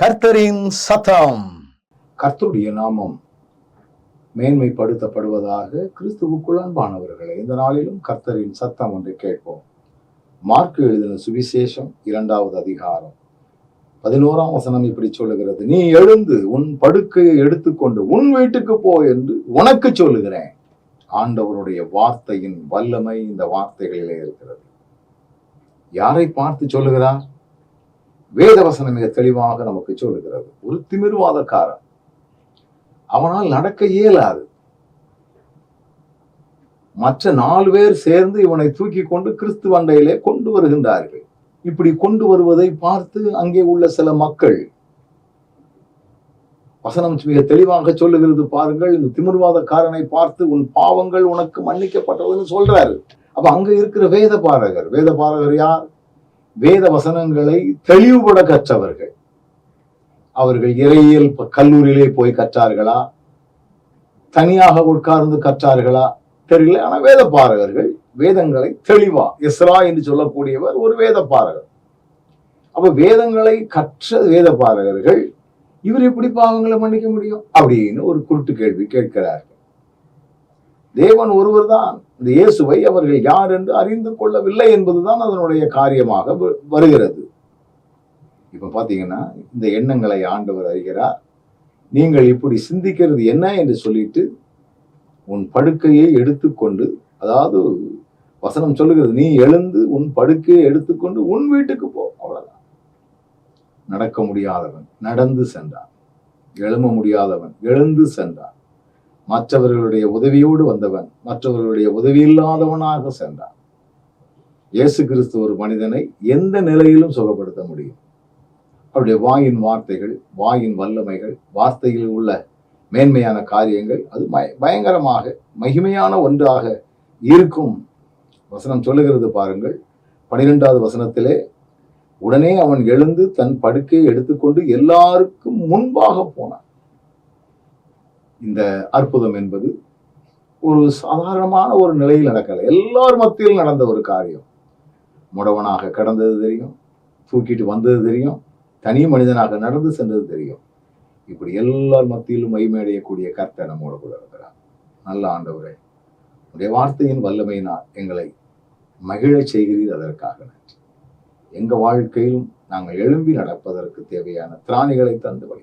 கர்த்தரின் சத்தம். கர்த்தருடைய நாமம் மேன்மைப்படுத்தப்படுவதாக கிறிஸ்துவுக்குள் அன்பானவர்களே இந்த நாளிலும் கர்த்தரின் சத்தம் என்று கேட்போம். மார்க்கு எழுதின சுவிசேஷம் இரண்டாவது அதிகாரம் பதினோராம் வசனம் இப்படி சொல்லுகிறது. நீ எழுந்து உன் படுக்கையை எடுத்துக்கொண்டு உன் வீட்டுக்கு போ என்று உனக்கு சொல்லுகிறேன். ஆண்டவருடைய வார்த்தையின் வல்லமை இந்த வார்த்தைகளிலே இருக்கிறது. யாரை பார்த்து சொல்லுகிறார்? வேதவசனம் மிக தெளிவாக நமக்கு சொல்லுகிறது. ஒரு திமிர்வாதக்காரன். அவனால் நடக்க இயலாது. மற்ற நாலு பேர் சேர்ந்து இவனை தூக்கி கொண்டு கிறிஸ்து வண்டையிலே கொண்டு வருகின்றார்கள். இப்படி கொண்டு வருவதை பார்த்து அங்கே உள்ள சில மக்கள் வசனம் மிக தெளிவாக சொல்லுகிறது பாருங்கள். இந்த திமிர்வாதக்காரனை பார்த்து உன் பாவங்கள் உனக்கு மன்னிக்கப்பட்டதுன்னு சொல்றாரு. அப்ப அங்க இருக்கிற வேத பாரகர் வேத பாரகர் யார்? வேத வசனங்களை தெளிவுபட கற்றவர்கள். அவர்கள் இறையியல் கல்லூரியிலே போய் கற்றார்களா? தனியாக உட்கார்ந்து கற்றார்களா? தெரியல. ஆனா வேத பாரகர்கள் வேதங்களை தெளிவா இஸ்ரா என்று சொல்லக்கூடியவர் ஒரு வேத பாரகர் அப்ப வேதங்களை கற்ற வேத பாரகர்கள் இவர் எப்படி பாவங்களை மன்னிக்க முடியும்? அப்படின்னு ஒரு குருட்டு கேள்வி கேட்கிறார்கள். தேவன் ஒருவர் தான் இந்த இயேசுவை அவர்கள் யார் என்று அறிந்து கொள்ளவில்லை என்பதுதான் அதனுடைய காரியமாக வ- வருகிறது. இப்ப பாத்தீங்கன்னா இந்த எண்ணங்களை ஆண்டவர் அறிகிறார். நீங்கள் இப்படி சிந்திக்கிறது என்ன என்று சொல்லிட்டு உன் படுக்கையை எடுத்துக்கொண்டு அதாவது வசனம் சொல்லுகிறது நீ எழுந்து உன் படுக்கையை எடுத்துக்கொண்டு உன் வீட்டுக்கு போ. அவ்வளவுதான். நடக்க முடியாதவன் நடந்து சென்றான். எழும்ப முடியாதவன் எழுந்து சென்றான். மற்றவர்களுடைய உதவியோடு வந்தவன் மற்றவர்களுடைய உதவி இல்லாதவனாக சென்றான் இயேசு கிறிஸ்து ஒரு மனிதனை எந்த நிலையிலும் சுகப்படுத்த முடியும். அவருடைய வாயின் வார்த்தைகள் வாயின் வல்லமைகள் வார்த்தையில் உள்ள மேன்மையான காரியங்கள் அது பயங்கரமாக மகிமையான ஒன்றாக இருக்கும். வசனம் சொல்லுகிறது பாருங்கள். பனிரெண்டாவது வசனத்திலே உடனே அவன் எழுந்து தன் படுக்கையை எடுத்துக்கொண்டு எல்லாருக்கும் முன்பாக போனான். இந்த அற்புதம் என்பது ஒரு சாதாரணமான ஒரு நிலையில் நடக்கலை. எல்லார் மத்தியில் நடந்த ஒரு காரியம். முடவனாக கடந்தது தெரியும் தூக்கிட்டு வந்தது தெரியும் தனி மனிதனாக நடந்து சென்றது தெரியும். இப்படி எல்லார் மத்தியிலும் மைமேடையக்கூடிய கர்த்தர் நம்மோட கூட இருக்கிறார். நல்ல ஆண்டவரே உடைய வார்த்தையின் வல்லமையினால் எங்களை மகிழச் செய்கிறீர் அதற்காக நன்றி. எங்கள் வாழ்க்கையிலும் நாங்கள் எழும்பி நடப்பதற்கு தேவையான திராணிகளை தந்து வழி